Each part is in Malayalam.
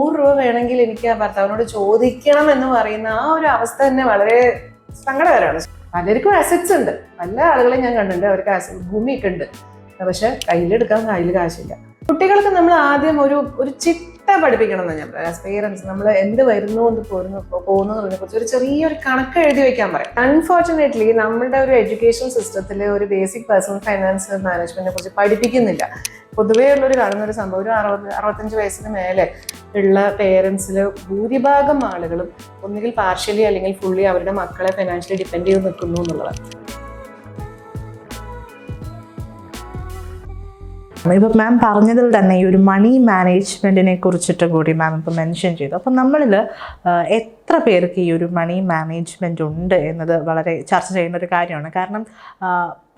നൂറ് രൂപ വേണമെങ്കിൽ എനിക്ക് ആ ഭർത്താവിനോട് ചോദിക്കണം എന്ന് പറയുന്ന ആ ഒരു അവസ്ഥ തന്നെ വളരെ സങ്കടകരമാണ്. പലർക്കും അസറ്റ്സ് ഉണ്ട്. പല ആളുകളെയും ഞാൻ കണ്ടിട്ടുണ്ട്. അവർക്ക് ഭൂമിയൊക്കെ ഉണ്ട്. പക്ഷെ കയ്യിലെടുക്കാൻ കയ്യിൽ കാശില്ല. കുട്ടികൾക്ക് നമ്മൾ ആദ്യം ഒരു ഒരു ചിട്ട പഠിപ്പിക്കണം ഞാൻ പറയാം പേരൻസ് നമ്മൾ എന്ത് വരുന്നു എന്ന് പോരുന്നു പോകുന്നു എന്നതിനെ കുറിച്ച് ഒരു ചെറിയൊരു കണക്ക് എഴുതി വെക്കാൻ പറയാം. അൺഫോർച്ചുനേറ്റ്ലി നമ്മുടെ ഒരു എഡ്യൂക്കേഷൻ സിസ്റ്റത്തിൽ ഒരു ബേസിക് പേഴ്സണൽ ഫൈനാൻസ് മാനേജ്മെന്റിനെ കുറിച്ച് പഠിപ്പിക്കുന്നില്ല. പൊതുവേ ഉള്ളൊരു കാണുന്ന ഒരു സംഭവം ഒരു അറുപത് അറുപത്തഞ്ച് വയസ്സിന് മേലെ ഉള്ള പേരൻസിൽ ഭൂരിഭാഗം ആളുകളും ഒന്നുകിൽ പാർഷ്യലി അല്ലെങ്കിൽ ഫുള്ളി അവരുടെ മക്കളെ ഫൈനാൻഷ്യലി ഡിപ്പെൻഡ് ചെയ്ത് നിൽക്കുന്നു എന്നുള്ളതാണ്. ഇപ്പൊ മാം പറഞ്ഞതിൽ തന്നെ ഈ ഒരു മണി മാനേജ്മെന്റിനെ കുറിച്ചിട്ട് കൂടി മാം ഇപ്പൊ മെൻഷൻ ചെയ്തു. അപ്പം നമ്മളിൽ എത്ര പേർക്ക് ഈ ഒരു മണി മാനേജ്മെന്റ് ഉണ്ട് എന്നത് വളരെ ചർച്ച ചെയ്യുന്ന ഒരു കാര്യമാണ്. കാരണം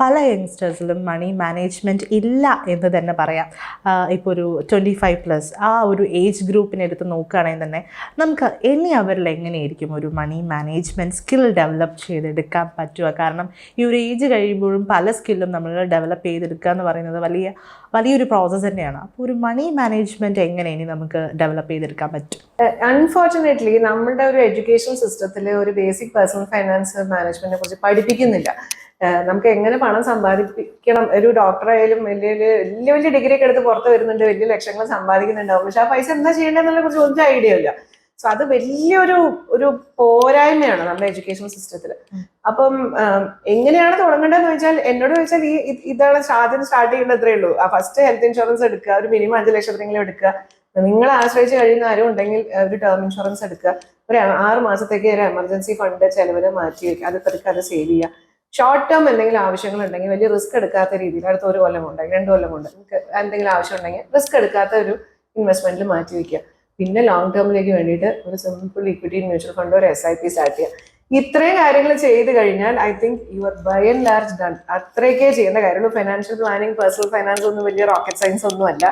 പല യങ്സ്റ്റേഴ്സിലും മണി മാനേജ്മെന്റ് ഇല്ല എന്ന് തന്നെ പറയാം. ഇപ്പോൾ ഒരു ട്വന്റി ഫൈവ് പ്ലസ് ആ ഒരു ഏജ് ഗ്രൂപ്പിനെ എടുത്ത് നോക്കുകയാണെങ്കിൽ തന്നെ നമുക്ക് ഇനി അവരിൽ എങ്ങനെയായിരിക്കും ഒരു മണി മാനേജ്മെന്റ് സ്കിൽ ഡെവലപ്പ് ചെയ്തെടുക്കാൻ പറ്റുക? കാരണം ഈ ഒരു ഏജ് കഴിയുമ്പോഴും പല സ്കില്ലും നമ്മൾ ഡെവലപ്പ് ചെയ്തെടുക്കുക എന്ന് പറയുന്നത് വലിയ വലിയൊരു പ്രോസസ്സ് തന്നെയാണ്. അപ്പോൾ ഒരു മണി മാനേജ്മെന്റ് എങ്ങനെ ഇനി നമുക്ക് ഡെവലപ്പ് ചെയ്തെടുക്കാൻ പറ്റും? അൺഫോർച്ചുനേറ്റ്ലി നമ്മുടെ ഒരു എഡ്യൂക്കേഷൻ സിസ്റ്റത്തിൽ ഒരു ബേസിക് പേഴ്സണൽ ഫൈനാൻസ് മാനേജ്മെന്റിനെ കുറിച്ച് പഠിപ്പിക്കുന്നില്ല. നമുക്ക് എങ്ങനെ പണം സമ്പാദിപ്പിക്കണം? ഒരു ഡോക്ടറായാലും വലിയ വലിയ വലിയ വലിയ ഡിഗ്രി ഒക്കെ എടുത്ത് പുറത്ത് വരുന്നുണ്ട് വലിയ ലക്ഷങ്ങൾ സമ്പാദിക്കുന്നുണ്ടാവും. പക്ഷെ ആ പൈസ എന്താ ചെയ്യേണ്ടതെന്നുള്ള കുറിച്ച് ഒരു ഐഡിയ ഇല്ല. സോ അത് വലിയൊരു ഒരു പോരായ്മയാണ് നമ്മുടെ എഡ്യൂക്കേഷൻ സിസ്റ്റത്തിൽ അപ്പം എങ്ങനെയാണ് തുടങ്ങേണ്ടതെന്ന് വെച്ചാൽ എന്നോട് ചോദിച്ചാൽ ഈ ഇതാണ് ആദ്യം സ്റ്റാർട്ട് ചെയ്യേണ്ടത് അത്രേ ഉള്ളൂ. ആ ഫസ്റ്റ് ഹെൽത്ത് ഇൻഷുറൻസ് എടുക്കുക ഒരു മിനിമം അഞ്ച് ലക്ഷത്തിനെങ്കിലും എടുക്കുക. നിങ്ങൾ ആശ്രയിച്ച് കഴിയുന്ന ആരും ഉണ്ടെങ്കിൽ ഒരു ടേം ഇൻഷുറൻസ് എടുക്കുക. ഒരു ആറ് മാസത്തേക്ക് ഒരു എമർജൻസി ഫണ്ട് ചെലവിന് മാറ്റി വയ്ക്കുക അത് പതുക്കെ അത് സേവ് ചെയ്യുക. ഷോർട്ട് ടേം എന്തെങ്കിലും ആവശ്യങ്ങൾ ഉണ്ടെങ്കിൽ വലിയ റിസ്ക് എടുക്കാത്ത രീതിയിൽ അടുത്ത ഒരു കൊല്ലം ഉണ്ട് രണ്ട് കൊല്ലം കൊണ്ട് നിങ്ങൾക്ക് എന്തെങ്കിലും ആവശ്യം ഉണ്ടെങ്കിൽ റിസ്ക് എടുക്കാത്ത ഒരു ഇൻവെസ്റ്റ്മെന്റിൽ മാറ്റി വെക്കുക. പിന്നെ ലോങ് ടേമിലേക്ക് വേണ്ടിയിട്ട് ഒരു സിമ്പിൾ ഇക്വിറ്റി മ്യൂച്വൽ ഫണ്ട് ഒരു എസ് ഐ പി സ്റ്റാർട്ട് ചെയ്യുക. ഇത്രയും കാര്യങ്ങൾ ചെയ്ത് കഴിഞ്ഞാൽ I think you are by and large done അത്രയൊക്കെ ചെയ്യേണ്ട കാര്യമുള്ളൂ. ഫൈനാൻഷ്യൽ പ്ലാനിങ് പേഴ്സണൽ ഫൈനാൻസ് ഒന്നും വലിയ റോക്കറ്റ് സയൻസ് ഒന്നും അല്ല.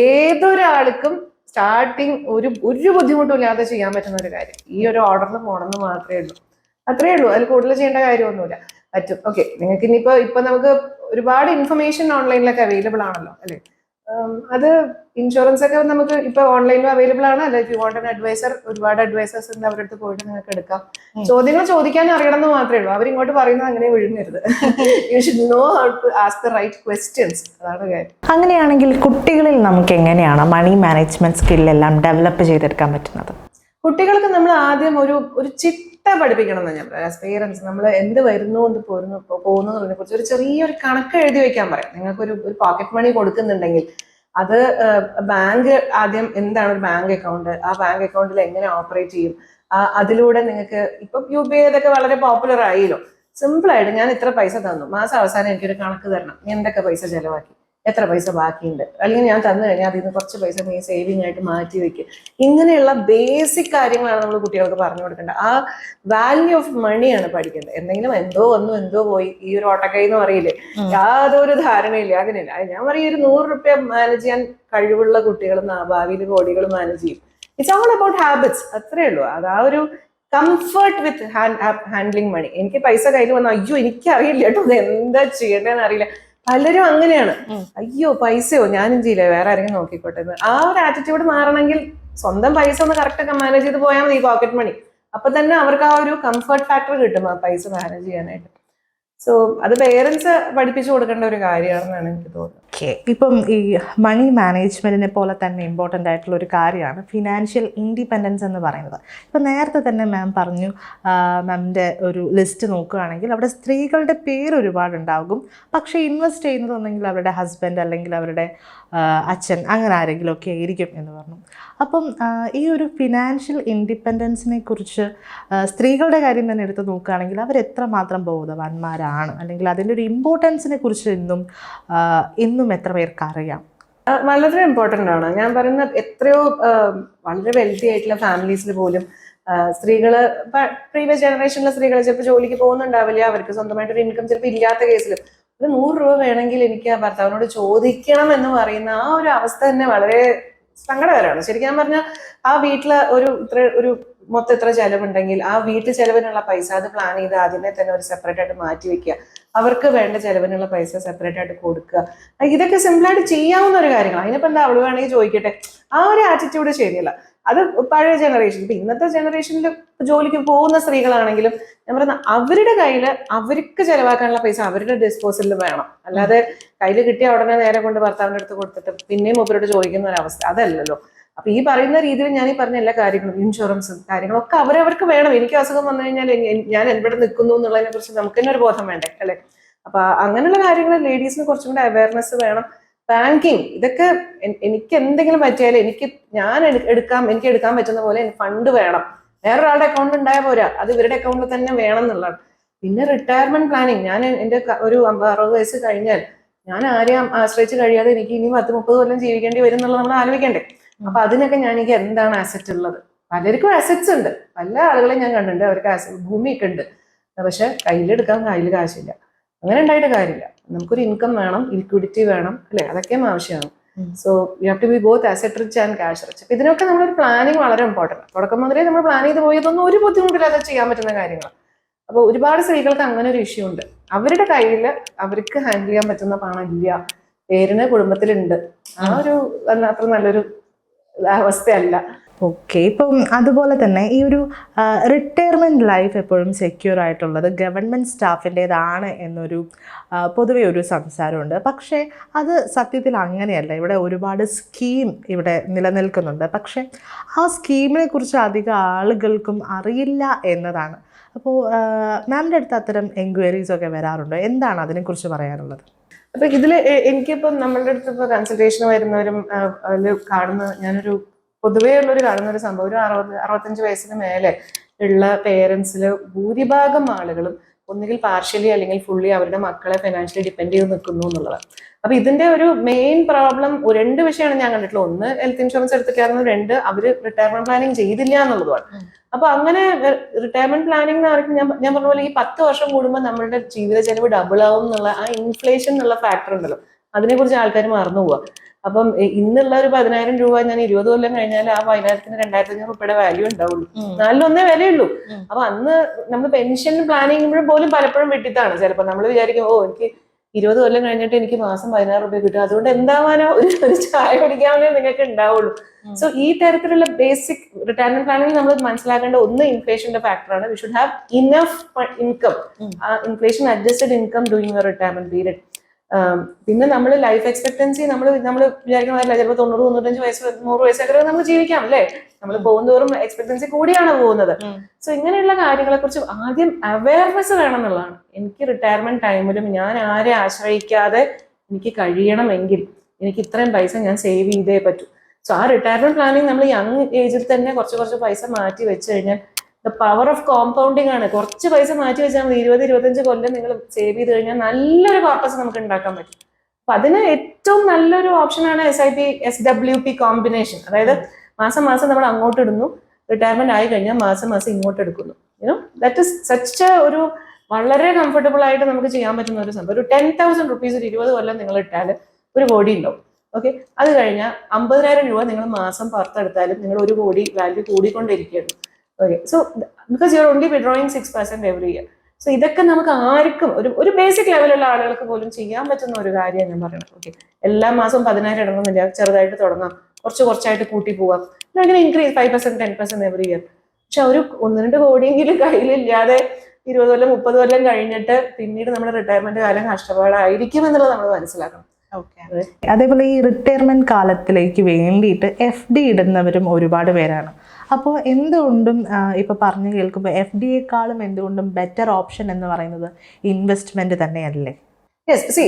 ഏതൊരാൾക്കും സ്റ്റാർട്ടിങ് ഒരു ഒരു ബുദ്ധിമുട്ടും ഇല്ലാതെ ചെയ്യാൻ പറ്റുന്ന ഒരു കാര്യം. ഈ ഒരു ഓർഡറിന് പോകണമെന്ന് മാത്രമേ ഉള്ളൂ. അത്രയേ ഉള്ളൂ. അതിൽ കൂടുതൽ ചെയ്യേണ്ട കാര്യമൊന്നുമില്ല. പറ്റും. ഓക്കെ നിങ്ങൾക്ക് ഇനിയിപ്പോ ഇപ്പൊ നമുക്ക് ഒരുപാട് ഇൻഫർമേഷൻ ഓൺലൈനിലൊക്കെ അവൈലബിൾ ആണല്ലോ അല്ലെ? അത് ഇൻഷുറൻസ് ഒക്കെ നമുക്ക് ഇപ്പൊ ഓൺലൈനിലും അവൈലബിൾ ആണ്. അല്ലെ യു വോണ്ട് അഡ്വൈസർ ഒരുപാട് അഡ്വൈസേഴ്സ് ഉണ്ട് അവരുടെ അടുത്ത് പോയിട്ട് നിങ്ങൾക്ക് എടുക്കാം. ചോദ്യങ്ങൾ ചോദിക്കാൻ അറിയണമെന്ന് മാത്രമേ ഉള്ളൂ. അവരിങ്ങോട്ട് പറയുന്നത് അങ്ങനെ വിഴുങ്ങരുത്. You should know how to ask the right questions അതാണ് കാര്യം. അങ്ങനെയാണെങ്കിൽ കുട്ടികളിൽ നമുക്ക് എങ്ങനെയാണ് മണി മാനേജ്മെന്റ് സ്കില്ലെല്ലാം ഡെവലപ്പ് ചെയ്തെടുക്കാൻ പറ്റുന്നത്? കുട്ടികൾക്ക് നമ്മൾ ആദ്യം ഒരു ഒരു ചിട്ട പഠിപ്പിക്കണം എന്ന് ഞാൻ പറയാം പേരൻസ് നമ്മൾ എന്ത് വരുന്നു എന്ന് പോരുന്നു പോ- പോകുന്നു എന്നതിനെ കുറിച്ച് ഒരു ചെറിയൊരു കണക്ക് എഴുതി വെക്കാൻ പറയാം. നിങ്ങൾക്ക് ഒരു പോക്കറ്റ് മണി കൊടുക്കുന്നുണ്ടെങ്കിൽ അത് ബാങ്ക് ആദ്യം എന്താണ് ഒരു ബാങ്ക് അക്കൗണ്ട് ആ ബാങ്ക് അക്കൗണ്ടിൽ എങ്ങനെ ഓപ്പറേറ്റ് ചെയ്യും? അതിലൂടെ നിങ്ങൾക്ക് ഇപ്പൊ യു പി ഐ ഇതൊക്കെ വളരെ പോപ്പുലർ ആയില്ലോ. സിമ്പിൾ ആയിട്ട് ഞാൻ ഇത്ര പൈസ തന്നു. മാസം അവസാനം എനിക്കൊരു കണക്ക് തരണം. എന്തൊക്കെ പൈസ ചെലവാക്കി? എത്ര പൈസ ബാക്കിയുണ്ട്? അല്ലെങ്കിൽ ഞാൻ തന്നു കഴിഞ്ഞാൽ അതിൽ നിന്ന് കുറച്ച് പൈസ നീ സേവിങ് ആയിട്ട് മാറ്റി വെക്കും. ഇങ്ങനെയുള്ള ബേസിക് കാര്യങ്ങളാണ് നമ്മൾ കുട്ടികൾക്ക് പറഞ്ഞു കൊടുക്കേണ്ടത്. ആ വാല്യൂ ഓഫ് മണിയാണ് പഠിക്കേണ്ടത്. എന്തെങ്കിലും എന്തോ വന്നു എന്തോ പോയി. ഈ ഒരു ഓട്ടക്കൈ എന്ന് പറയില്ലേ? യാതൊരു ധാരണയില്ല. അതിനില്ല അത് ഞാൻ പറയും ഒരു നൂറ് റുപ്യ മാനേജ് ചെയ്യാൻ കഴിവുള്ള കുട്ടികൾ ഭാവിയിൽ കോടികൾ മാനേജ് ചെയ്യും. ഇറ്റ്സ് ഓൾ അബൌട്ട് ഹാബിറ്റ്സ് അത്രേ ഉള്ളൂ. അത് ആ ഒരു comfort with hand handling money എനിക്ക് പൈസ കയ്യിൽ വന്നു അയ്യോ എനിക്കറിയില്ല കേട്ടോ ഇത് എന്താ ചെയ്യേണ്ടതെന്ന് അറിയില്ല. പലരും അങ്ങനെയാണ്. അയ്യോ പൈസയോ? ഞാനും ചെയ്യില്ല വേറെ ആരെങ്കിലും നോക്കിക്കോട്ടെ എന്ന്. ആ ഒരു ആറ്റിറ്റ്യൂഡ് മാറണമെങ്കിൽ സ്വന്തം പൈസ ഒന്ന് കറക്റ്റ് ഒക്കെ മാനേജ് ചെയ്ത് പോയാൽ മതി പോക്കറ്റ് മണി അപ്പൊ തന്നെ അവർക്ക് ആ ഒരു കംഫർട്ട് ഫാക്ടർ കിട്ടും ആ പൈസ മാനേജ് ചെയ്യാനായിട്ട്. സോ അത് പേരൻസ് പഠിപ്പിച്ചു കൊടുക്കേണ്ട ഒരു കാര്യമാണെന്നാണ് എനിക്ക് തോന്നുന്നത്. ഓക്കെ ഇപ്പം ഈ മണി മാനേജ്മെന്റിനെ പോലെ തന്നെ ഇമ്പോർട്ടന്റ് ആയിട്ടുള്ള ഒരു കാര്യമാണ് ഫിനാൻഷ്യൽ ഇൻഡിപെൻഡൻസ് എന്ന് പറയുന്നത്. ഇപ്പം നേരത്തെ തന്നെ മാം പറഞ്ഞു മാമിന്റെ ഒരു ലിസ്റ്റ് നോക്കുകയാണെങ്കിൽ അവിടെ സ്ത്രീകളുടെ പേര് ഒരുപാടുണ്ടാകും പക്ഷേ ഇൻവെസ്റ്റ് ചെയ്യുന്നത് ഒന്നെങ്കിൽ അവരുടെ ഹസ്ബൻഡ് അല്ലെങ്കിൽ അവരുടെ അച്ഛൻ അങ്ങനെ ആരെങ്കിലും ഒക്കെ ആയിരിക്കും എന്ന് പറഞ്ഞു. അപ്പം ഈ ഒരു ഫിനാൻഷ്യൽ ഇൻഡിപെൻഡൻസിനെ കുറിച്ച് സ്ത്രീകളുടെ കാര്യം തന്നെ എടുത്ത് നോക്കുകയാണെങ്കിൽ അവർ എത്രമാത്രം ബോധവാന്മാരാണ്? അല്ലെങ്കിൽ അതിന്റെ ഒരു ഇമ്പോർട്ടൻസിനെ കുറിച്ച് ഇന്നും ആ, ഇന്നും എത്ര പേർക്ക് അറിയാം? വളരെ ഇമ്പോർട്ടന്റ് ആണ്. ഞാൻ പറയുന്ന എത്രയോ വളരെ വെൽത്തി ആയിട്ടുള്ള ഫാമിലീസിൽ പോലും സ്ത്രീകൾ പ്രീവിയസ് ജനറേഷനിലെ സ്ത്രീകൾ ചിലപ്പോൾ ജോലിക്ക് പോകുന്നുണ്ടാവില്ല അവർക്ക് സ്വന്തമായിട്ട് ഒരു ഇൻകം ചിലപ്പോൾ ഇല്ലാത്ത കേസിലും ഒരു നൂറ് രൂപ വേണമെങ്കിൽ എനിക്ക് ആ ഭർത്താവിനോട് ചോദിക്കണം എന്ന് പറയുന്ന ആ ഒരു അവസ്ഥ തന്നെ വളരെ സങ്കടകരമാണ്. ശരിക്കും ഞാൻ പറഞ്ഞാൽ ആ വീട്ടിലെ ഒരു ഇത്ര ഒരു മൊത്തം ഇത്ര ചെലവുണ്ടെങ്കിൽ ആ വീട്ടിൽ ചെലവിനുള്ള പൈസ അത് പ്ലാൻ ചെയ്ത് ആദ്യമേ തന്നെ ഒരു സെപ്പറേറ്റ് ആയിട്ട് മാറ്റി വെക്കുക. അവർക്ക് വേണ്ട ചെലവിനുള്ള പൈസ സെപ്പറേറ്റ് ആയിട്ട് കൊടുക്കുക. ഇതൊക്കെ സിമ്പിളായിട്ട് ചെയ്യാവുന്ന ഒരു കാര്യങ്ങൾ അതിനിപ്പോ എന്താ അവൾ വേണമെങ്കിൽ ചോദിക്കട്ടെ? ആ ഒരു ആറ്റിറ്റ്യൂഡ് ശരിയല്ല. അത് പഴയ ജനറേഷൻ ഇപ്പൊ ഇന്നത്തെ ജനറേഷനിൽ ജോലിക്ക് പോകുന്ന സ്ത്രീകളാണെങ്കിലും ഞാൻ പറയുന്ന അവരുടെ കയ്യിൽ അവർക്ക് ചെലവാക്കാനുള്ള പൈസ അവരുടെ ഡിസ്പോസലിൽ വേണം. അല്ലാതെ കയ്യിൽ കിട്ടിയ ഉടനെ നേരെ കൊണ്ട് ഭർത്താവിന്റെ അടുത്ത് കൊടുത്തിട്ട് പിന്നെയും മൂപ്പരോട് ചോദിക്കുന്ന ഒരു അവസ്ഥ. അതല്ലല്ലോ. അപ്പൊ ഈ പറയുന്ന രീതിയിൽ ഞാൻ ഈ പറഞ്ഞ എല്ലാ കാര്യങ്ങളും ഇൻഷുറൻസും കാര്യങ്ങളൊക്കെ അവരവർക്ക് വേണം. എനിക്ക് അസുഖം വന്നു കഴിഞ്ഞാൽ ഞാൻ എവിടെ നിൽക്കുന്നു എന്നുള്ളതിനെ കുറിച്ച് നമുക്ക് തന്നെ ഒരു ബോധം വേണ്ടേ അല്ലെ? അപ്പൊ അങ്ങനെയുള്ള കാര്യങ്ങൾ ലേഡീസിന് കുറച്ചും കൂടെ അവയർനെസ് വേണം. ബാങ്കിങ് ഇതൊക്കെ എനിക്ക് എന്തെങ്കിലും പറ്റിയാലും എനിക്ക് ഞാൻ എടുക്കാം എനിക്ക് എടുക്കാൻ പറ്റുന്ന പോലെ ഫണ്ട് വേണം. വേറൊരാളുടെ അക്കൗണ്ട് ഉണ്ടായ പോരാ. അത് ഇവരുടെ അക്കൗണ്ടിൽ തന്നെ വേണം എന്നുള്ളതാണ്. പിന്നെ റിട്ടയർമെന്റ് പ്ലാനിങ് ഞാൻ എന്റെ ഒരു അറുപത് വയസ്സ് കഴിഞ്ഞാൽ ഞാൻ ആരെയും ആശ്രയിച്ച് കഴിയാതെ എനിക്ക് ഇനി പത്ത് മുപ്പത് കൊല്ലം ജീവിക്കേണ്ടി വരും എന്നുള്ളത് നമ്മൾ ആലോചിക്കണ്ടേ? അപ്പൊ അതിനൊക്കെ ഞാൻ എനിക്ക് എന്താണ് അസറ്റ് ഉള്ളത്? പലർക്കും അസറ്റ്സ് ഉണ്ട്. പല ആളുകളെയും ഞാൻ കണ്ടിട്ടുണ്ട്. അവർക്ക് ഭൂമി ഭൂമിയൊക്കെ ഉണ്ട്. പക്ഷെ കയ്യിലെടുക്കാൻ കയ്യിൽ കാശില്ല. അങ്ങനെ ഉണ്ടായിട്ട് കാര്യമില്ല. നമുക്കൊരു ഇൻകം വേണം ലിക്വിഡിറ്റി വേണം അല്ലെ? അതൊക്കെയും ആവശ്യമാണ്. So you have to be both asset rich and cash rich അപ്പൊ ഇതിനൊക്കെ നമ്മളൊരു പ്ലാനിങ് വളരെ ഇമ്പോർട്ടന്റ് തുടക്കം മുതലേ നമ്മൾ പ്ലാൻ ചെയ്ത് പോയതൊന്നും ഒരു ബുദ്ധിമുട്ടില്ലാതെ ചെയ്യാൻ പറ്റുന്ന കാര്യങ്ങളാണ് അപ്പൊ ഒരുപാട് സ്ത്രീകൾക്ക് അങ്ങനെ ഒരു ഇഷ്യൂ ഉണ്ട്. അവരുടെ കയ്യിൽ അവർക്ക് ഹാൻഡിൽ ചെയ്യാൻ പറ്റുന്ന പണം ഇല്ല. പേരിന് കുടുംബത്തിലുണ്ട്. ആ ഒരു അത്ര നല്ലൊരു അവസ്ഥയല്ല. ഓക്കെ ഇപ്പം അതുപോലെ തന്നെ ഈ ഒരു റിട്ടയർമെന്റ് ലൈഫ് എപ്പോഴും സെക്യൂർ ആയിട്ടുള്ളത് ഗവൺമെന്റ് സ്റ്റാഫിന്റെതാണ് എന്നൊരു പൊതുവെ ഒരു സംസാരമുണ്ട്. പക്ഷേ അത് സത്യത്തിൽ അങ്ങനെയല്ല. ഇവിടെ ഒരുപാട് സ്കീം ഇവിടെ നിലനിൽക്കുന്നുണ്ട്. പക്ഷേ ആ സ്കീമിനെ കുറിച്ച് അധികം ആളുകൾക്കും അറിയില്ല എന്നതാണ്. അപ്പോൾ മാമിന്റെ അടുത്ത് അത്തരം എൻക്വയറീസ് ഒക്കെ വരാറുണ്ടോ? എന്താണ് അതിനെക്കുറിച്ച് പറയാനുള്ളത്? അപ്പൊ ഇതിൽ എനിക്കിപ്പം നമ്മളുടെ അടുത്ത് ഇപ്പൊ കൺസൾട്ടേഷൻ വരുന്നവരും അതിൽ കാണുന്ന ഞാനൊരു പൊതുവേ ഉള്ളൊരു കാണുന്ന ഒരു സംഭവം. ഒരു അറുപത് അറുപത്തഞ്ച് വയസ്സിന് മേലെ ഉള്ള പേരൻസിൽ ഭൂരിഭാഗം ആളുകളും ഒന്നുകിൽ പാർഷ്യലി അല്ലെങ്കിൽ ഫുള്ളി അവരുടെ മക്കളെ ഫിനാൻഷ്യലി ഡിപ്പെൻഡ് ചെയ്ത് നിൽക്കുന്നു എന്നുള്ളത് അപ്പൊ ഇതിന്റെ ഒരു മെയിൻ പ്രോബ്ലം രണ്ട് വിഷയമാണ് ഞാൻ കണ്ടിട്ടുള്ളത്. ഒന്ന് ഹെൽത്ത് ഇൻഷുറൻസ് എടുത്തിട്ടായിരുന്നു രണ്ട് അവർ റിട്ടയർമെന്റ് പ്ലാനിങ് ചെയ്തില്ല എന്നുള്ളതാണ് അപ്പൊ അങ്ങനെ റിട്ടയർമെന്റ് പ്ലാനിങ് പറയുമ്പോൾ ഞാൻ ഞാൻ പറഞ്ഞ പോലെ ഈ പത്ത് വർഷം കൂടുമ്പോൾ നമ്മളുടെ ജീവിത ചെലവ് ഡബിൾ ആവും എന്നുള്ള ആ ഇൻഫ്ലേഷൻ എന്നുള്ള ഫാക്ടർ ഉണ്ടല്ലോ. അതിനെക്കുറിച്ച് ആൾക്കാർ മറന്നു പോവുക അപ്പം ഇന്നുള്ള ഒരു പതിനായിരം രൂപ ഞാൻ ഇരുപത് കൊല്ലം കഴിഞ്ഞാൽ ആ പതിനായിരത്തിന് രണ്ടായിരത്തി അഞ്ഞൂറ് രൂപയുടെ വാല്യൂ ഉണ്ടാവുള്ളൂ. നാലിലൊന്നേ വിലയുള്ളൂ. അപ്പൊ അന്ന് നമ്മൾ പെൻഷൻ പ്ലാൻ ചെയ്യുമ്പോഴും പോലും പലപ്പോഴും വെട്ടിത്താണ് ചിലപ്പോൾ നമ്മൾ വിചാരിക്കും ഓ എനിക്ക് ഇരുപത് കൊല്ലം കഴിഞ്ഞിട്ട് എനിക്ക് മാസം പതിനാറ് രൂപ കിട്ടും. അതുകൊണ്ട് എന്താവാനോ ഒരു ചായ കുടിക്കാനേ നിങ്ങൾക്ക് ഉണ്ടാവുള്ളൂ. സോ ഈ തരത്തിലുള്ള ബേസിക് റിട്ടയർമെന്റ് പ്ലാനിൽ നമ്മൾ മനസ്സിലാക്കേണ്ട ഒന്ന് ഇൻഫ്ലേഷന്റെ ഫാക്ടറാണ് we should have enough income inflation adjusted income doing your retirement period പിന്നെ നമ്മൾ ലൈഫ് എക്സ്പെക്ടൻസി നമ്മൾ നമ്മൾ വിചാരിക്കണമല്ല ചിലപ്പോൾ തൊണ്ണൂറ് തൊണ്ണൂറ്റഞ്ച് വയസ്സ് നൂറ് വയസ്സൊക്കെ നമ്മൾ ജീവിക്കാം അല്ലേ? നമ്മൾ പോകുന്നതോറും എക്സ്പെക്ടൻസി കൂടിയാണ് പോകുന്നത്. സോ ഇങ്ങനെയുള്ള കാര്യങ്ങളെ കുറിച്ച് ആദ്യം അവയർനെസ് വേണം എന്നുള്ളതാണ്. എനിക്ക് റിട്ടയർമെന്റ് ടൈമിലും ഞാൻ ആരെ ആശ്രയിക്കാതെ എനിക്ക് കഴിയണമെങ്കിൽ എനിക്ക് ഇത്രയും പൈസ ഞാൻ സേവ് ചെയ്തേ പറ്റൂ. സോ ആ റിട്ടയർമെന്റ് പ്ലാനിങ് നമ്മൾ യങ് ഏജിൽ തന്നെ കുറച്ച് കുറച്ച് പൈസ മാറ്റി വെച്ച് കഴിഞ്ഞാൽ ദ പവർ ഓഫ് കോമ്പൗണ്ടിങ് ആണ്. കുറച്ച് പൈസ മാറ്റി വെച്ചാൽ മതി. ഇരുപത് ഇരുപത്തഞ്ച് കൊല്ലം നിങ്ങൾ സേവ് ചെയ്ത് കഴിഞ്ഞാൽ നല്ലൊരു പർപ്പസ് നമുക്ക് ഉണ്ടാക്കാൻ പറ്റും. അപ്പൊ അതിന് ഏറ്റവും നല്ലൊരു ഓപ്ഷനാണ് S I P S W P combination അതായത് മാസം മാസം നമ്മൾ അങ്ങോട്ട് ഇടുന്നു. റിട്ടയർമെന്റ് ആയി കഴിഞ്ഞാൽ മാസം മാസം ഇങ്ങോട്ട് എടുക്കുന്നു. യുനോ ദാറ്റ് ഇസ് സച്ച് ഒരു വളരെ കംഫർട്ടബിൾ ആയിട്ട് നമുക്ക് ചെയ്യാൻ പറ്റുന്ന ഒരു സംഭവം. ഒരു ടെൻ തൗസൻഡ് റുപ്പീസ് ഒരു ഇരുപത് കൊല്ലം നിങ്ങൾ ഇട്ടാൽ ഒരു കോടി ഉണ്ടാവും ഓക്കെ അത് കഴിഞ്ഞാൽ അമ്പതിനായിരം രൂപ നിങ്ങൾ മാസം പുറത്തെടുത്താലും നിങ്ങൾ ഒരു കോടി വാല്യൂ കൂടിക്കൊണ്ടിരിക്കുകയാണ്. Okay so because you are only withdrawing six percent every year so ഇതൊക്കെ നമുക്ക് ആർക്കും ഒരു ഒരു ബേസിക് ലെവലുള്ള ആളുകൾക്ക് പോലും ചെയ്യാൻ പറ്റുന്ന ഒരു കാര്യം ഞാൻ പറയണം ഓക്കെ എല്ലാ മാസവും പതിനായിരം ഇടണമെന്നില്ല ചെറുതായിട്ട് തുടങ്ങാം. കുറച്ച് കുറച്ചായിട്ട് കൂട്ടി പോവാം. അങ്ങനെ increase five percent ten percent every year പക്ഷെ ഒരു ഒന്ന് രണ്ട് കോടിയെങ്കിലും കയ്യിലില്ലാതെ ഇരുപത് കൊല്ലം മുപ്പത് കൊല്ലം കഴിഞ്ഞിട്ട് പിന്നീട് നമ്മുടെ റിട്ടയർമെന്റ് കാലം കഷ്ടപ്പാടായിരിക്കും എന്നുള്ളത് നമ്മൾ മനസ്സിലാക്കണം. അതേപോലെ ഈ റിട്ടയർമെന്റ് കാലത്തിലേക്ക് വേണ്ടിയിട്ട് എഫ് ഡി ഇടുന്നവരും ഒരുപാട് പേരാണ്. അപ്പോൾ എന്തുകൊണ്ടും ഇപ്പോൾ പറഞ്ഞു കേൾക്കുമ്പോൾ എഫ് ഡിയേക്കാളും എന്തുകൊണ്ടും ബെറ്റർ ഓപ്ഷൻ എന്ന് പറയുന്നത് ഇൻവെസ്റ്റ്മെന്റ് തന്നെയല്ലേ? യെസ് സി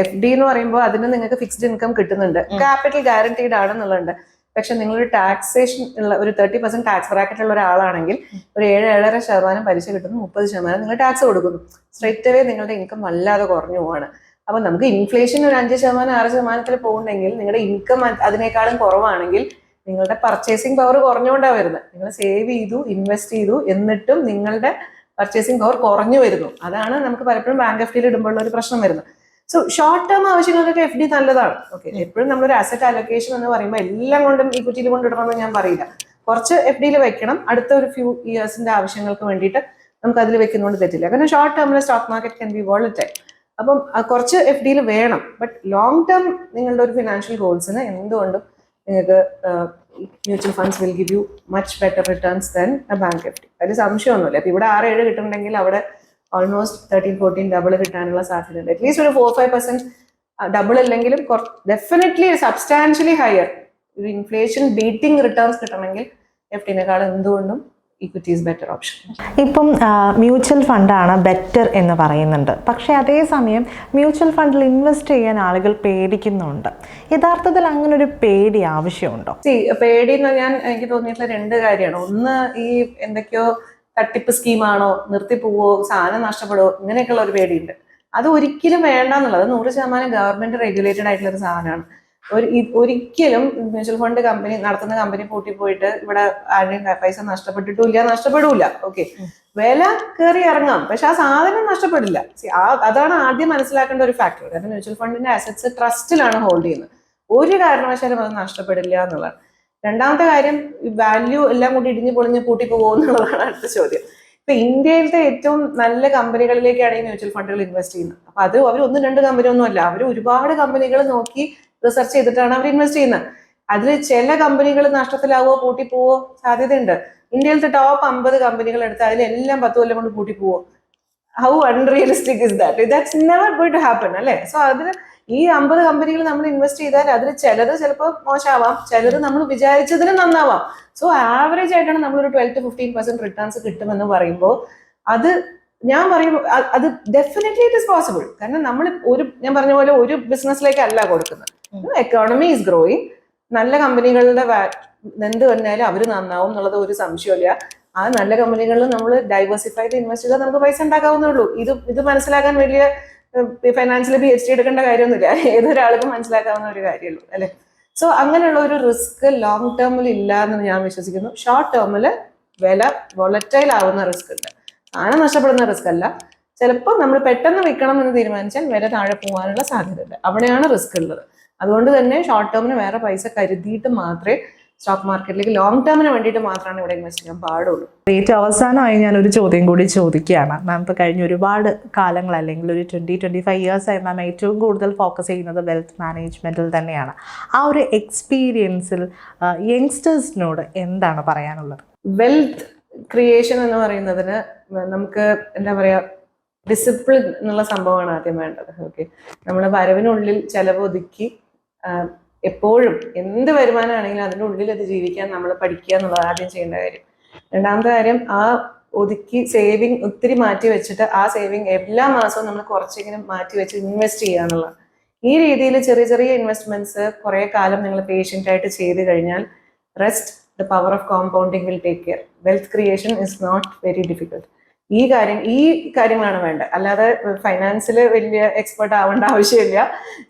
എഫ് ഡി എന്ന് പറയുമ്പോൾ അതിന് നിങ്ങൾക്ക് ഫിക്സ്ഡ് ഇൻകം കിട്ടുന്നുണ്ട്. ക്യാപിറ്റൽ ഗ്യാരണ്ടീഡ് ആണെന്നുള്ളത് പക്ഷെ നിങ്ങളൊരു ടാക്സേഷൻ ഉള്ള ഒരു തേർട്ടി പെർസെന്റ് ടാക്സ് ബ്രാക്കറ്റ് ഉള്ള ഒരാളാണെങ്കിൽ ഒരു ഏഴ് ഏഴര ശതമാനം പലിശ കിട്ടുന്നു മുപ്പത് ശതമാനം നിങ്ങൾ ടാക്സ് കൊടുക്കുന്നു. സ്ട്രേറ്റ് അവേ നിങ്ങളുടെ ഇൻകം വല്ലാതെ കുറഞ്ഞു പോവാണ്. അപ്പൊ നമുക്ക് ഇൻഫ്ലേഷൻ ഒരു അഞ്ച് ശതമാനം ആറ് ശതമാനത്തിൽ പോകുന്നുണ്ടെങ്കിൽ നിങ്ങളുടെ ഇൻകം അതിനേക്കാളും കുറവാണെങ്കിൽ നിങ്ങളുടെ പർച്ചേസിംഗ് പവർ കുറഞ്ഞുകൊണ്ടാണ് വരുന്നത്. നിങ്ങൾ സേവ് ചെയ്തു ഇൻവെസ്റ്റ് ചെയ്തു എന്നിട്ടും നിങ്ങളുടെ പർച്ചേസിംഗ് പവർ കുറഞ്ഞു വരുന്നു. അതാണ് നമുക്ക് പലപ്പോഴും ബാങ്ക് എഫ് ഡിയിൽ ഇടുമ്പോഴുള്ള ഒരു പ്രശ്നം വരുന്നത്. സോ ഷോർട്ട് ടേം ആവശ്യങ്ങൾക്കൊക്കെ എഫ് ഡി നല്ലതാണ്. ഓക്കെ എപ്പോഴും നമ്മളൊരു അസറ്റ് അലൊക്കേഷൻ എന്ന് പറയുമ്പോൾ എല്ലാം കൊണ്ടും ഈ കുറ്റിയിൽ കൊണ്ടിടണമെന്ന് ഞാൻ പറയില്ല. കുറച്ച് എഫ് ഡിയിൽ വെക്കണം. അടുത്ത ഒരു ഫ്യൂ ഇയേഴ്സിന്റെ ആവശ്യങ്ങൾക്ക് വേണ്ടിയിട്ട് നമുക്ക് അതിൽ വെക്കുന്നതുകൊണ്ട് തെറ്റില്ല. കാരണം short ടേമിലെ stock market can be volatile അപ്പം കുറച്ച് എഫ് ഡിയിൽ വേണം. ബട്ട് ലോങ് ടേം നിങ്ങളുടെ ഒരു ഫിനാൻഷ്യൽ ഗോൾസിന് എന്തുകൊണ്ടും നിങ്ങൾക്ക് mutual funds will give you much better returns than a bank F D അതിൽ സംശയമൊന്നുമില്ല. അപ്പം ഇവിടെ ആറ് ഏഴ് കിട്ടുന്നുണ്ടെങ്കിൽ അവിടെ ഓൾമോസ്റ്റ് തേർട്ടീൻ ഫോർട്ടീൻ ഡബിൾ കിട്ടാനുള്ള സാധ്യതയുണ്ട്. അറ്റ്ലീസ്റ്റ് ഒരു ഫോർ ഫൈവ് പെർസെന്റ് ഡബിൾ അല്ലെങ്കിലും definitely substantially higher inflation beating returns കിട്ടണമെങ്കിൽ എഫ് ഡിനേക്കാൾ എന്തുകൊണ്ടും ഇക്വിറ്റി ഈസ് ബെറ്റർ ഓപ്ഷൻ ഇപ്പം മ്യൂച്വൽ ഫണ്ടാണ് ബെറ്റർ എന്ന് പറയുന്നുണ്ട്. പക്ഷേ അതേസമയം മ്യൂച്വൽ ഫണ്ടിൽ ഇൻവെസ്റ്റ് ചെയ്യാൻ ആളുകൾ പേടിക്കുന്നുണ്ട്. യഥാർത്ഥത്തിൽ അങ്ങനെ ഒരു പേടി ആവശ്യമുണ്ടോ? സി പേടി എന്ന് ഞാൻ എനിക്ക് തോന്നിയിട്ടുള്ള രണ്ട് കാര്യമാണ്. ഒന്ന് ഈ എന്തൊക്കെയോ തട്ടിപ്പ് സ്കീമാണോ നിർത്തി പോവോ സാധനം നഷ്ടപ്പെടുവോ ഇങ്ങനെയൊക്കെയുള്ള ഒരു പേടിയുണ്ട്. അത് ഒരിക്കലും വേണ്ട എന്നുള്ളത് നൂറ് ശതമാനം ഗവൺമെന്റ് റെഗുലേറ്റഡ് ആയിട്ടുള്ള ഒരു സാധനമാണ്. ഒരു ഒരിക്കലും മ്യൂച്വൽ ഫണ്ട് കമ്പനി നടത്തുന്ന കമ്പനി പൂട്ടി പോയിട്ട് ഇവിടെ ആരുടെയും പൈസ നഷ്ടപ്പെട്ടിട്ടില്ല നഷ്ടപ്പെടില്ല ഓക്കെ വില കയറി ഇറങ്ങാം. പക്ഷെ ആ സാധനം നഷ്ടപ്പെടില്ല. അതാണ് ആദ്യം മനസ്സിലാക്കേണ്ട ഒരു ഫാക്ടർ കാരണം മ്യൂച്വൽ ഫണ്ടിന്റെ അസറ്റ്സ് ട്രസ്റ്റിലാണ് ഹോൾഡ് ചെയ്യുന്നത്. ഒരു കാരണവശാലും അത് നഷ്ടപ്പെടില്ല എന്നുള്ളതാണ്. രണ്ടാമത്തെ കാര്യം വാല്യൂ എല്ലാം കൂടി ഇടിഞ്ഞു പൊളിഞ്ഞ് പൂട്ടി പോകുമോ എന്നുള്ളതാണ് അടുത്ത ചോദ്യം. ഇപ്പൊ ഇന്ത്യയിലത്തെ ഏറ്റവും നല്ല കമ്പനികളിലേക്കാണ് ഈ മ്യൂച്വൽ ഫണ്ടുകൾ ഇൻവെസ്റ്റ് ചെയ്യുന്നത്. അപ്പൊ അത് അവർ ഒന്നും രണ്ട് കമ്പനി ഒന്നും അല്ല. അവർ ഒരുപാട് കമ്പനികൾ നോക്കി റിസർച്ച് ചെയ്തിട്ടാണ് അവർ ഇൻവെസ്റ്റ് ചെയ്യുന്നത്. അതിൽ ചില കമ്പനികൾ നഷ്ടത്തിലാവോ പൂട്ടിപ്പോവോ സാധ്യതയുണ്ട്. ഇന്ത്യയിലത്തെ ടോപ്പ് അമ്പത് കമ്പനികൾ എടുത്ത് അതിലെല്ലാം പത്ത് കൊല്ലം കൊണ്ട് പൂട്ടിപ്പോവോ how unrealistic is that that's never going to happen അല്ലേ? സോ അതിന് ഈ അമ്പത് കമ്പനികൾ നമ്മൾ ഇൻവെസ്റ്റ് ചെയ്താൽ അതിൽ ചിലത് ചിലപ്പോൾ മോശമാവാം. ചിലത് നമ്മൾ വിചാരിച്ചതിന് നന്നാവാം. സോ ആവറേജ് ആയിട്ടാണ് നമ്മളൊരു twelve to fifteen percent returns കിട്ടുമെന്ന് പറയുമ്പോൾ അത് ഞാൻ പറയുമ്പോൾ അത് ഡെഫിനറ്റ്ലി ഇറ്റ് ഇസ് പോസിബിൾ കാരണം നമ്മൾ ഒരു ഞാൻ പറഞ്ഞ പോലെ ഒരു ബിസിനസ്സിലേക്ക് അല്ല കൊടുക്കുന്നത്. എക്കോണമി ഈസ് ഗ്രോയിങ് നല്ല കമ്പനികളുടെ എന്ത് വന്നാലും അവർ നന്നാവും എന്നുള്ളത് ഒരു സംശയമില്ല ആ നല്ല കമ്പനികളിൽ നമ്മൾ ഡൈവേഴ്സിഫൈഡ് ഇൻവെസ്റ്റ് ചെയ്താൽ നമുക്ക് പൈസ ഉണ്ടാക്കാവുന്നേ ഉള്ളൂ. ഇത് ഇത് മനസ്സിലാക്കാൻ വലിയ ഫൈനാൻഷ്യൽ പി എച്ച് ഡി എടുക്കേണ്ട കാര്യമൊന്നുമില്ല. ഏതൊരാൾക്കും മനസ്സിലാക്കാവുന്ന ഒരു കാര്യമുള്ളൂ അല്ലെ? സോ അങ്ങനെയുള്ള ഒരു റിസ്ക് ലോങ് ടേമിൽ ഇല്ല എന്ന് ഞാൻ വിശ്വസിക്കുന്നു. ഷോർട്ട് ടേമിൽ വില വൊളറ്റൈൽ ആവുന്ന റിസ്ക് ഉണ്ട്. സാധനം നഷ്ടപ്പെടുന്ന റിസ്ക് അല്ല ചിലപ്പോൾ നമ്മൾ പെട്ടെന്ന് വിൽക്കണം എന്ന് തീരുമാനിച്ചാൽ വില താഴെ പോകാനുള്ള സാധ്യതയുണ്ട്. അവിടെയാണ് റിസ്ക് ഉള്ളത്. അതുകൊണ്ട് തന്നെ ഷോർട്ട് ടേമിന് വേറെ പൈസ കരുതിയിട്ട് മാത്രമേ സ്റ്റോക്ക് മാർക്കറ്റിലേക്ക് ലോങ് ടേമിന് വേണ്ടിയിട്ട് മാത്രമാണ് ഇവിടെ ഇൻവെസ്റ്റ് ചെയ്യാൻ പാടുള്ളൂ. ഏറ്റവും അവസാനമായി ഒരു ചോദ്യം കൂടി ചോദിക്കുകയാണ്. മാം ഇപ്പോൾ കഴിഞ്ഞ ഒരുപാട് കാലങ്ങൾ അല്ലെങ്കിൽ ഒരു ട്വന്റി ട്വന്റി ഫൈവ് ഇയേഴ്സായി മാം ഏറ്റവും കൂടുതൽ ഫോക്കസ് ചെയ്യുന്നത് വെൽത്ത് മാനേജ്മെന്റിൽ തന്നെയാണ്. ആ ഒരു എക്സ്പീരിയൻസിൽ യങ്സ്റ്റേഴ്സിനോട് എന്താണ് പറയാനുള്ളത്? വെൽത്ത് ക്രിയേഷൻ എന്ന് പറയുന്നതിന് നമുക്ക് എന്താ പറയാ ഡിസിപ്ലിൻ എന്നുള്ള സംഭവമാണ് ആദ്യം വേണ്ടത്. ഓക്കെ നമ്മൾ വരവിനുള്ളിൽ ചെലവ് ഒതുക്കി എപ്പോഴും എന്ത് വരുമാനമാണെങ്കിലും അതിന്റെ ഉള്ളിൽ അത് ജീവിക്കാൻ നമ്മൾ പഠിക്കുക എന്നുള്ളത് ആദ്യം ചെയ്യേണ്ട കാര്യം. രണ്ടാമത്തെ കാര്യം ആ ഒതുക്കി സേവിങ് ഒത്തിരി മാറ്റി വെച്ചിട്ട് ആ സേവിങ് എല്ലാ മാസവും നമ്മൾ കുറച്ചെങ്കിലും മാറ്റി വെച്ച് ഇൻവെസ്റ്റ് ചെയ്യുക ഈ രീതിയിൽ ചെറിയ ചെറിയ ഇൻവെസ്റ്റ്മെന്റ്സ് കുറെ കാലം നിങ്ങൾ പേഷ്യന്റ് ആയിട്ട് ചെയ്ത് കഴിഞ്ഞാൽ rest the power of compounding will take care wealth creation is not very difficult ഈ കാര്യം ഈ കാര്യങ്ങളാണ് വേണ്ടത്. അല്ലാതെ ഫൈനാൻസിൽ വലിയ എക്സ്പെർട്ട് ആവേണ്ട ആവശ്യമില്ല.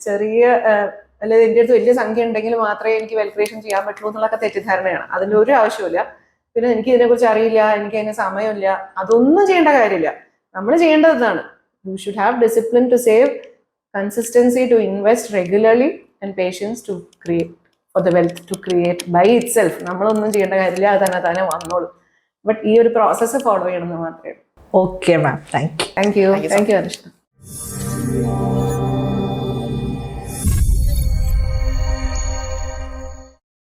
ചെറിയ അല്ലെങ്കിൽ എന്റെ അടുത്ത് വലിയ സംഖ്യ ഉണ്ടെങ്കിൽ മാത്രമേ എനിക്ക് വെൽത്ത് ക്രിയേഷൻ ചെയ്യാൻ പറ്റുള്ളൂ എന്നുള്ളൊക്കെ തെറ്റിദ്ധാരണയാണ്. അതിന്റെ ഒരു ആവശ്യമില്ല പിന്നെ എനിക്ക് ഇതിനെക്കുറിച്ച് അറിയില്ല എനിക്ക് അതിന് സമയമില്ല. അതൊന്നും ചെയ്യേണ്ട കാര്യമില്ല. നമ്മൾ ചെയ്യേണ്ടത് ഇതാണ്. You should have discipline to save consistency to invest regularly and patience to create for the wealth to create by itself നമ്മളൊന്നും ചെയ്യേണ്ട കാര്യമില്ല അത് തന്നെ തന്നെ വന്നോളൂ. ബട്ട് ഈ ഒരു പ്രോസസ്സ് ഫോളോ ചെയ്യണമെന്ന് മാത്രമേ ഉള്ളൂ. Okay ma'am thank you thank you thank you അനുഷ്ഠ